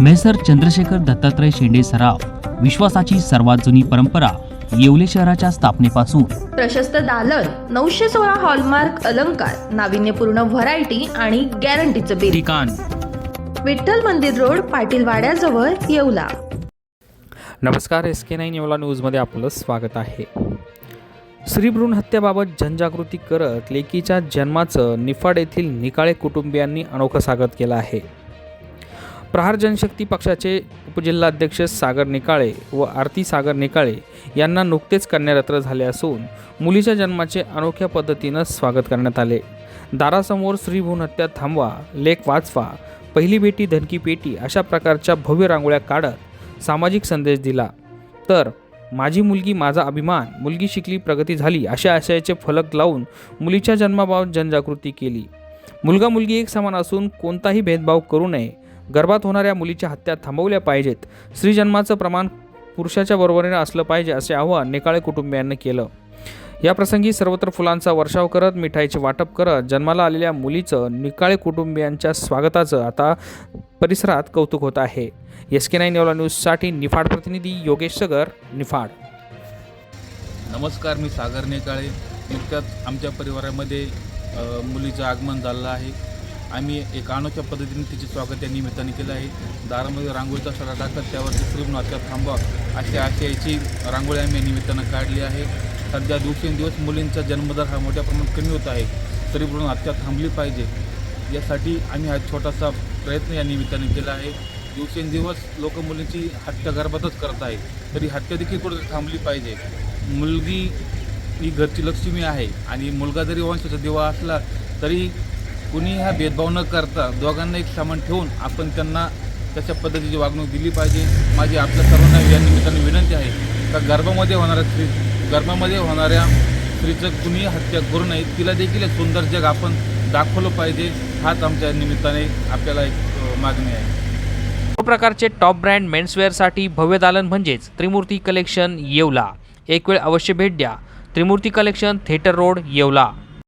Measure Chandrashekhar Dattatray शेंडे सराव विश्वासाची सर्वात जुनी परंपरा येवले शहराच्या स्थापनेपासून. प्रशस्त दालन नऊशे सोळा हॉलमार्क अलंकार नाविन्यपूर्ण व्हरायटी आणि गॅरंटीचं बिल ठिकाण. विठ्ठल मंदिर रोड पाटील वाड्याजवळ येवला. नमस्कार एस के नाईन येवला न्यूजमध्ये आपलं स्वागत आहे. स्त्रीभ्रूण हत्येबाबत जनजागृती करत लेकीच्या जन्माचं निफाड येथील निकाळे कुटुंबियांनी अनोखं स्वागत केलं आहे. प्रहार जनशक्ती पक्षाचे उपजिल्हाध्यक्ष सागर निकाळे व आरती सागर निकाळे यांना नुकतेच कन्यारत्र झाले असून मुलीच्या जन्माचे अनोख्या पद्धतीनं स्वागत करण्यात आले. दारासमोर स्त्रीभ्रूण हत्या थांबवा लेख वाचवा पहिली बेटी धनकी पेटी अशा प्रकारच्या भव्य रांगोळ्या काढत सामाजिक संदेश दिला. तर माझी मुलगी माझा अभिमान मुलगी शिकली प्रगती झाली अशा आशयाचे फलक लावून मुलीच्या जन्माबाबत जनजागृती केली. मुलगा मुलगी एक समान असून कोणताही भेदभाव करू नये गर्भात होणाऱ्या मुलीच्या हत्या थांबवल्या पाहिजेत. स्त्रीजन्माचं प्रमाण पुरुषाच्या बरोबरीने असलं पाहिजे असे आवाहन निकाळे कुटुंबियांनी केलं. या प्रसंगी सर्वत्र फुलांचा वर्षाव करत मिठाईचे वाटप करत जन्माला आलेल्या मुलीचं निकाळे कुटुंबियांच्या स्वागताचं आता परिसरात कौतुक होत आहे. एस के नाईन एवला न्यूजसाठी निफाड प्रतिनिधी योगेश सगर निफाड. नमस्कार मी सागर निकाळे. नुकत्याच आमच्या परिवारामध्ये मुलीचं आगमन झालं आहे. आम्ही एक अनोख्या पद्धतीने तिचे स्वागत या निमित्ताने केलं आहे. दारामध्ये रांगोळीचा सडा टाकत त्यावरती स्त्रीभूण हत्या थांबा अशा आशयाची रांगोळी आम्ही या निमित्तानं काढली आहे. सध्या दिवसेंदिवस मुलींचा जन्मदर हा मोठ्या प्रमाणात कमी होत आहे. तरी म्हणून हत्या थांबली पाहिजे. यासाठी आम्ही हा छोटासा प्रयत्न या निमित्ताने केला आहे. दिवसेंदिवस लोक मुलींची हत्या गर्भातच करत आहे तरी हत्या देखील कुठेतरी थांबली पाहिजे. मुलगी ही घरची लक्ष्मी आहे आणि मुलगा जरी वंशाचा दिवा असला तरी कुणी हा भेदभाव न करता दोघांना एक समान ठेवून आपण त्यांना तशा पद्धतीची वागणूक दिली पाहिजे. माझी आपल्या सर्वांना या निमित्ताने विनंती आहे का गर्भामध्ये होणाऱ्या स्त्री गर्भामध्ये होणाऱ्या स्त्रीचं कुणी हत्या करू नये तिला देखील एक सुंदर जग आपण दाखवलं पाहिजे. हाच आमच्या निमित्ताने आपल्याला एक मागणी आहे. सर्व प्रकारचे टॉप ब्रँड मेन्सवेअरसाठी भव्य दालन म्हणजेच त्रिमूर्ती कलेक्शन येवला. एक वेळ अवश्य भेट द्या. Trimurti collection theatre road Yeola.